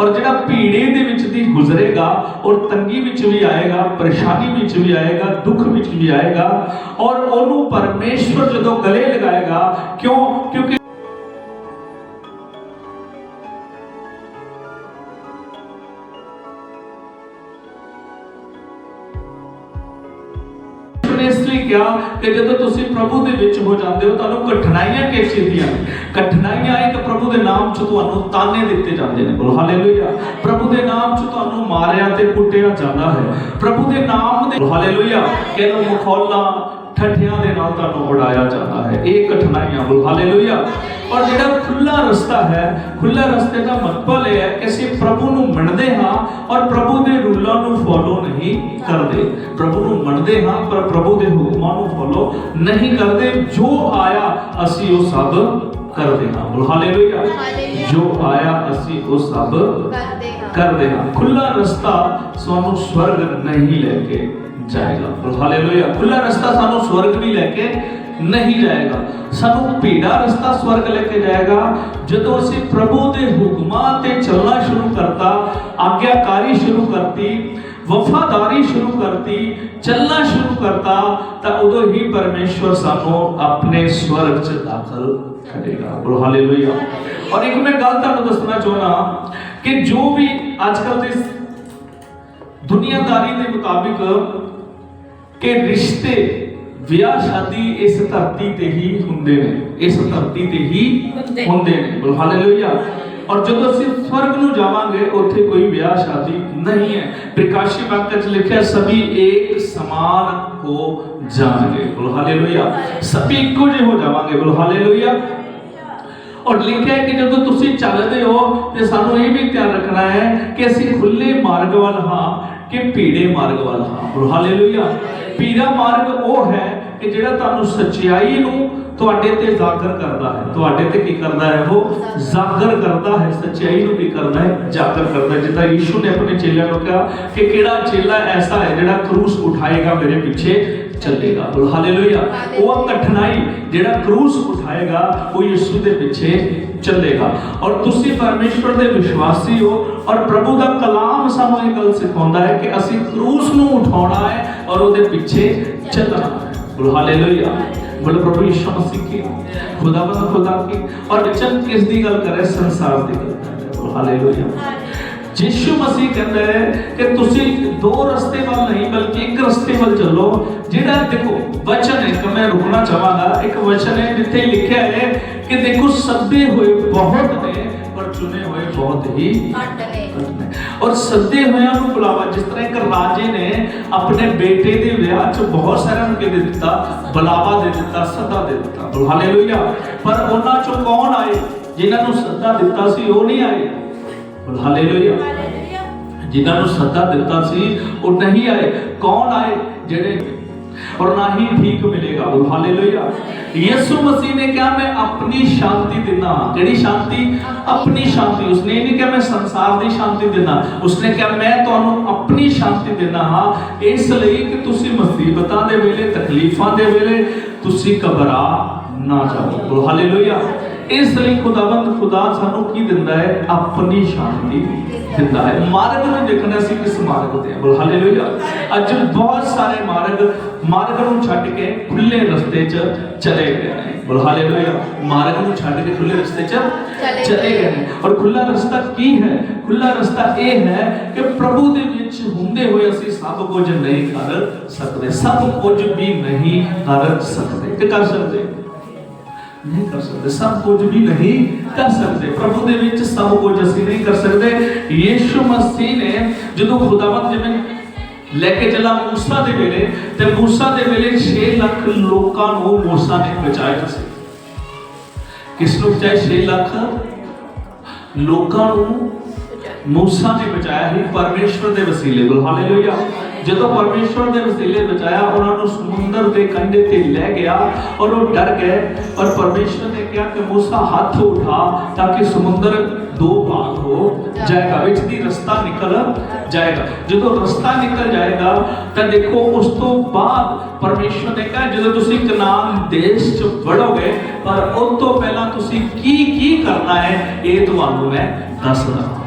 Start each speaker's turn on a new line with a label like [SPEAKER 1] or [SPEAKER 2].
[SPEAKER 1] ਔਰ ਜਿਹੜਾ ਭੀੜੇ ਦੇ ਵਿੱਚ ਦੀ ਗੁਜ਼ਰੇਗਾ ਔਰ ਤੰਗੀ ਵਿੱਚ ਵੀ ਆਏਗਾ, ਪਰੇਸ਼ਾਨੀ ਵਿੱਚ ਵੀ ਆਏਗਾ, ਦੁੱਖ ਵਿੱਚ ਵੀ ਆਏਗਾ ਔਰ ਉਹਨੂੰ ਪਰਮੇਸ਼ਵਰ ਜਦੋਂ ਗਲੇ ਲਗਾਏਗਾ, ਕਿਉਂ? ਕਿਉਂਕਿ ਇਸ ਲਈ ਕਿਹਾ ਕਿ ਜਦੋਂ ਤੁਸੀਂ ਪ੍ਰਭੂ ਦੇ ਵਿੱਚ ਹੋ ਜਾਂਦੇ ਹੋ, ਤੁਹਾਨੂੰ ਕਠਿਨਾਈਆਂ ਕਿਸ ਚੀਜ਼ ਦੀਆਂ? ਕਠਿਨਾਈਆਂ ਪ੍ਰਭੂ ਦੇ ਨਾਮ 'ਚ ਤੁਹਾਨੂੰ ਤਾਨੇ ਦਿੱਤੇ ਜਾਂਦੇ ਨੇ ਬੋਲੋ, ਹਾਲੇਲੂਇਆ। ਪ੍ਰਭੂ ਦੇ ਨਾਮ 'ਚ ਤੁਹਾਨੂੰ ਮਾਰਿਆ ਤੇ ਕੁੱਟਿਆ ਜਾਂਦਾ ਹੈ। ਪ੍ਰਭੂ ਦੇ ਨਾਮ ਦੇ ਹਾਲੇਲੂਇਆ। ਕਿਹਨੂੰ ਮਖੌਲਾਂ ਠੱਠਿਆਂ ਦੇ ਨਾਲ ਤੁਹਾਨੂੰ ਉਡਾਇਆ ਜਾਂਦਾ ਹੈ। ਇਹ ਕਠਿਨਾਈਆਂ, ਬੋਲੋ, ਹਾਲੇਲੂਇਆ। ਔਰ ਜਿਹੜਾ ਖੁੱਲਾ ਰਸਤਾ ਹੈ ਖੁੱਲਾ ਰਸਤੇ ਦਾ ਮਤਲਬ ਇਹ ਹੈ ਕਿ ਅਸੀਂ ਪ੍ਰਭੂ ਨੂੰ ਮੰਨਦੇ ਹਾਂ ਔਰ ਪ੍ਰਭੂ ਦੇ ਰੂਲਾਂ ਨੂੰ ਫੋਲੋ ਨਹੀਂ ਕਰਦੇ। ਪ੍ਰਭੂ ਨੂੰ ਮੰਨਦੇ ਹਾਂ, ਪਰ ਪ੍ਰਭੂ ਦੇ ਹੁਕਮਾਂ ਨੂੰ ਫੋਲੋ ਨਹੀਂ ਕਰਦੇ। ਜੋ ਆਇਆ, ਅਸੀਂ ਉਹ ਸਭ ਕਰਦੇ ਹਾਂ। ਬੋਲ ਹਾਲੇਲੂਇਆ। ਜੋ ਆਇਆ ਅਸੀਂ ਉਹ ਸਭ
[SPEAKER 2] ਕਰਦੇ ਹਾਂ।
[SPEAKER 1] ਖੁੱਲਾ ਰਸਤਾ ਸਾਨੂੰ ਸਵਰਗ ਨਹੀਂ ਲੈ ਕੇ ਜਾਏਗਾ। ਬੋਲ ਹਾਲੇਲੂਇਆ ਖੁੱਲਾ ਰਸਤਾ ਸਾਨੂੰ ਸਵਰਗ ਵੀ ਲੈ ਕੇ ਨਹੀਂ ਜਾਏਗਾ। ਸਾਨੂੰ ਭੀੜਾ ਰਸਤਾ ਸਵਰਗ ਲੈ ਕੇ ਜਾਏਗਾ। ਜਦੋਂ ਅਸੀਂ ਪ੍ਰਭੂ ਦੇ ਹੁਕਮਾਂ ਤੇ ਚੱਲਣਾ ਸ਼ੁਰੂ ਕਰਤਾ ਆਗਿਆਕਾਰੀ ਸ਼ੁਰੂ ਕਰਤੀ ਵਫਾਦਾਰੀ ਸ਼ੁਰੂ ਕਰਤੀ ਚੱਲਣਾ ਸ਼ੁਰੂ ਕਰਤਾ ਤਾਂ ਉਦੋਂ ਹੀ ਪਰਮੇਸ਼ਵਰ ਸਾਨੂੰ ਆਪਣੇ ਸਵਰਗ 'ਚ ਦਾਖਲ ਕਰੇਗਾ ਬੋਲ ਹਾਲੇਲੂਇਆ ਔਰ ਇੱਕ ਮੈਂ ਗੱਲ ਤੁਹਾਨੂੰ ਦੱਸਣਾ ਚਾਹੁੰਦਾ ਕਿ ਜੋ ਵੀ ਅੱਜ ਕੱਲ ਦੇ ਦੁਨੀਆਦਾਰੀ ਦੇ ਮੁਤਾਬਿਕ ਕਿ ਰਿਸ਼ਤੇ ਵਿਆਹ ਸ਼ਾਦੀ ਇਸ ਧਰਤੀ ਤੇ ਹੀ ਹੁੰਦੇ ਨੇ ਇਸ ਧਰਤੀ ਤੇ ਹੀ
[SPEAKER 2] ਹੁੰਦੇ।
[SPEAKER 1] ਹੁੰਦੇ ਨੇ ਬੋਲ ਹਾਲੇਲੂਇਆ ਔਰ ਜਦੋਂ ਅਸੀਂ ਸਵਰਗ ਨੂੰ ਜਾਵਾਂਗੇ, ਉੱਥੇ ਕੋਈ ਵਿਆਹ ਸ਼ਾਦੀ ਨਹੀਂ ਹੈ। ਪ੍ਰਕਾਸ਼ੀ ਵਾਕਯ ਚ ਲਿਖਿਆ, ਸਭੀ ਇੱਕ ਸਮਾਨ ਹੋ ਜਾਣਗੇ। ਬੋਲ ਹਾਲੇਲੂਇਆ। ਸਭੀ ਇੱਕੋ ਜਿਹੇ ਹੋ ਜਾਵਾਂਗੇ, ਬੋਲ ਹਾਲੇਲੂਇਆ। ਔਰ ਲਿਖਿਆ ਕਿ ਜਦੋਂ ਤੁਸੀਂ ਚੱਲਦੇ ਹੋ, ਤੇ ਸਾਨੂੰ ਇਹ ਵੀ ਧਿਆਨ ਰੱਖਣਾ ਹੈ ਕਿ ਅਸੀਂ ਖੁੱਲੇ ਮਾਰਗ ਵੱਲ ਹਾਂ ਕਿ ਭੀੜੇ ਮਾਰਗ ਵੱਲ ਹਾਂ ਹਾਲੇਲੂਇਆ ਪੀੜਾ ਮਾਰਗ ਉਹ ਹੈ ਕਿ ਜਿਹੜਾ ਤੁਹਾਨੂੰ ਸੱਚਾਈ ਨੂੰ ਤੁਹਾਡੇ ਤੇ ਜ਼ਾਗਰ ਕਰਦਾ ਹੈ। ਤੁਹਾਡੇ ਤੇ ਕੀ ਕਰਦਾ ਹੈ ਉਹ? ਜ਼ਾਗਰ ਕਰਦਾ ਹੈ, ਸੱਚਾਈ ਨੂੰ ਕੀ ਕਰਦਾ ਹੈ? ਜ਼ਾਗਰ ਕਰਦਾ ਹੈ। ਜਿੱਦਾਂ ਯੀਸ਼ੂ ਨੇ ਆਪਣੇ ਚੇਲਿਆਂ ਨੂੰ ਕਿਹਾ ਕਿ ਕਿਹੜਾ ਚੇਲਾ ਐਸਾ ਹੈ ਜਿਹੜਾ ਕਰੂਸ ਉਠਾਏਗਾ ਮੇਰੇ ਪਿੱਛੇ? ਚੱਲੇਗਾ। ਬੋਲ ਹਾਲੇਲੂਇਆ ਉਹ ਕਠਿਨਾਈ ਜਿਹੜਾ ਕਰੂਸ ਉਠਾਏਗਾ, ਉਹ ਯਿਸੂ ਦੇ ਪਿੱਛੇ ਚੱਲੇਗਾ। ਔਰ ਤੁਸੀਂ ਪਰਮੇਸ਼ਵਰ ਦੇ ਵਿਸ਼ਵਾਸੀ ਹੋ ਔਰ ਪ੍ਰਭੂ ਦਾ ਕਲਾਮ ਸਾਨੂੰ ਇਹ ਗੱਲ ਸਿਖਾਉਂਦਾ ਹੈ ਕਿ ਅਸੀਂ ਕਰੂਸ ਨੂੰ ਉਠਾਉਣਾ ਹੈ ਔਰ ਉਹਦੇ ਪਿੱਛੇ ਚੱਲਣਾ ਹੈ। ਬੋਲ ਹਾਲੇਲੂਇਆ। ਬੋਲ ਪ੍ਰਭੂ ਯਿਸੂ ਮਸੀਹ ਕੀ? ਖੁਦਾਵੰਦ ਖੁਦਾ ਕੀ? ਔਰ ਵਚਨ ਕਿਸ ਦੀ ਗੱਲ ਕਰ ਸੰਸਾਰ ਦੀ ਗੱਲ ਕਰੇ ਰਿਹਾ। ਹਾਲੇਲੂਇਆ। ਯਿਸੂ ਮਸੀਹ ਕਹਿੰਦਾ ਹੈ ਕਿ ਤੁਸੀਂ ਦੋ ਰਸਤੇ ਵੱਲ ਨਹੀਂ, ਬਲਕਿ ਇੱਕ ਰਸਤੇ ਵੱਲ ਚੱਲੋ, ਜਿਹੜਾ ਦੇਖੋ, ਵਚਨ ਹੈ ਕਿ ਮੈਂ ਰੁਕਣਾ ਚਾਹਾਂਗਾ। ਇੱਕ ਵਚਨ ਹੈ ਜਿੱਥੇ ਲਿਖਿਆ ਹੈ ਕਿ ਦੇਖੋ ਸੱਦੇ ਹੋਏ ਬਹੁਤ ਨੇ ਪਰ ਚੁਣੇ ਹੋਏ ਬਹੁਤ ਹੀ
[SPEAKER 2] ਘੱਟ ਨੇ।
[SPEAKER 1] ਔਰ ਸੱਦੇ ਹੋਇਆਂ ਨੂੰ ਬੁਲਾਵਾ ਜਿਸ ਤਰ੍ਹਾਂ ਇੱਕ ਰਾਜੇ ਨੇ ਆਪਣੇ ਬੇਟੇ ਦੇ ਵਿਆਹ 'ਚ ਬਹੁਤ ਸਾਰਿਆਂ ਨੂੰ ਕੀ ਦੇ ਦਿੱਤਾ ਬੁਲਾਵਾ ਦੇ ਦਿੱਤਾ ਸੱਦਾ ਦੇ ਦਿੱਤਾ। ਹਾਲੇਲੂਇਆ। ਪਰ ਉਹਨਾਂ 'ਚੋਂ ਕੌਣ ਆਏ? ਜਿਨ੍ਹਾਂ ਨੂੰ ਸੱਦਾ ਦਿੱਤਾ ਸੀ ਉਹ ਨਹੀਂ ਆਏ। ਹਾਲੇਲੂਇਆ। ਜਿਨ੍ਹਾਂ ਨੂੰ ਸੱਦਾ ਦਿੱਤਾ ਸੀ ਉਹ ਨਹੀਂ ਆਏ। ਕੌਣ ਆਏ? ਜਿਹੜੇ ਔਰ ਨਾ ਹੀ ਠੀਕ ਮਿਲੇਗਾ ਉਹ ਹਾਲੇਲੂਇਆ ਯਿਸੂ ਮਸੀਹ ਨੇ ਕਿਹਾ ਮੈਂ ਆਪਣੀ ਸ਼ਾਂਤੀ ਦਿੰਦਾ ਹਾਂ ਕਿਹੜੀ ਸ਼ਾਂਤੀ ਆਪਣੀ ਸ਼ਾਂਤੀ ਉਸਨੇ ਇਹ ਨਹੀਂ ਕਿਹਾ ਮੈਂ ਦੀ ਸ਼ਾਂਤੀ ਦਿੰਦਾ ਉਸਨੇ ਕਿਹਾ ਮੈਂ ਤੁਹਾਨੂੰ ਆਪਣੀ ਸ਼ਾਂਤੀ ਦਿੰਦਾ ਹਾਂ ਇਸ ਲਈ ਕਿ ਤੁਸੀਂ ਮੁਸੀਬਤਾਂ ਦੇ ਵੇਲੇ ਤਕਲੀਫਾਂ ਦੇ ਵੇਲੇ ਤੁਸੀਂ ਘਬਰਾ ਨਾ ਜਾਓ ਬੋਲੋ ਹਾਲੇਲੂਇਆ ਇਸ ਲਈ ਖੁਦਾਵੰਦ ਖੁਦਾ ਸਾਨੂੰ ਕੀ ਦਿੰਦਾ ਹੈ ਆਪਣੀ ਸ਼ਾਂਤੀ ਦਿੰਦਾ ਹੈ ਮਾਰਗ ਨੂੰ ਦੇਖਣਾ ਸੀ ਕਿਸ ਮਾਰਗ ਤੇ ਹੈ ਹਾਲੇਲੂਇਆ ਅੱਜ ਬਹੁਤ ਸਾਰੇ ਮਾਰਗ ਮਾਰਗ ਨੂੰ ਛੱਡ ਕੇ ਖੁੱਲੇ ਰਸਤੇ 'ਚ ਚਲੇ ਗਏ ਨੇ। ਬੋਲ ਹਾਲੇਲੂਇਆ। ਮਾਰਗ ਨੂੰ ਛੱਡ ਕੇ ਖੁੱਲੇ ਰਸਤੇ 'ਚ
[SPEAKER 2] ਚਲੇ
[SPEAKER 1] ਗਏ। ਨੇ। ਔਰ ਖੁੱਲਾ ਰਸਤਾ ਕੀ ਹੈ? ਖੁੱਲਾ ਰਸਤਾ ਇਹ ਹੈ ਕਿ ਪ੍ਰਭੂ ਦੇ ਵਿੱਚ ਹੁੰਦੇ ਹੋਏ ਅਸੀਂ ਸਭ ਕੁਝ ਨਹੀਂ ਕਰ ਸਕਦੇ। ਸਭ ਕੁਝ ਵੀ ਨਹੀਂ ਕਰ ਸਕਦੇ। ਕਿ ਕਰ ਸਕਦੇ? ਨਹੀਂ ਕਰ ਸਕਦੇ। ਸਭ ਕੁਝ ਵੀ ਨਹੀਂ ਕਰ ਸਕਦੇ। ਪ੍ਰਭੂ ਦੇ ਵਿੱਚ ਸਭ ਕੁਝ ਅਸੀਂ ਨਹੀਂ ਕਰ ਸਕਦੇ। ਯੀਸ਼ੂ ਮਸੀਹ ਨੇ ਜਦੋਂ ਖੁਦਾਵੰਦ ਜਿਵੇਂ ਲੈ ਕੇ ਚੱਲਾ ਮੂਸਾ ਦੇ ਵੇਲੇ ਤੇ ਮੂਸਾ ਦੇ ਵੇਲੇ 6 ਲੱਖ ਲੋਕਾਂ ਨੂੰ ਮੂਸਾ ਨੇ ਬਚਾਇਆ ਸੀ। ਕਿਸ ਨੂੰ ਬਚਾਇਆ? 6 ਲੱਖ ਲੋਕਾਂ ਨੂੰ ਮੂਸਾ ਨੇ ਬਚਾਇਆ ਹੀ ਪਰਮੇਸ਼ਵਰ ਦੇ ਵਸੀਲੇ ਬੋਲ ਹਾਲੇਲੂਇਆ। ਜਦੋਂ ਪਰਮੇਸ਼ਵਰ ਦੇ ਵਸੀਲੇ ਬਚਾਇਆ, ਉਹਨਾਂ ਨੂੰ ਸਮੁੰਦਰ ਦੇ ਕੰਢੇ ਤੇ ਲੈ ਗਿਆ ਔਰ ਉਹ ਡਰ ਗਏ। ਔਰ ਪਰਮੇਸ਼ਵਰ ਨੇ ਕਿਹਾ ਕਿ ਮੂਸਾ, ਹੱਥ ਉਠਾ ਤਾਂ ਕਿ ਸਮੁੰਦਰ ਦੋ ਭਾਗ ਹੋ। ਜਾਏਗਾ, ਵਿੱਚ ਦੀ ਰਸਤਾ ਨਿਕਲ ਜਾਏਗਾ। ਜਦੋਂ ਰਸਤਾ ਨਿਕਲ ਜਾਏਗਾ, ਤਾਂ ਦੇਖੋ, ਉਸ ਤੋਂ ਬਾਅਦ ਪਰਮੇਸ਼ਵਰ ਨੇ ਕਿਹਾ, ਜਦੋਂ ਤੁਸੀਂ ਕਨਾਨ ਦੇਸ਼ ਚ ਵੜੋਗੇ, ਪਰ ਉਸ ਤੋਂ ਪਹਿਲਾਂ ਤੁਸੀਂ ਕੀ ਕੀ ਕਰਨਾ ਹੈ, ਇਹ ਤੁਹਾਨੂੰ ਮੈਂ ਦੱਸਦਾ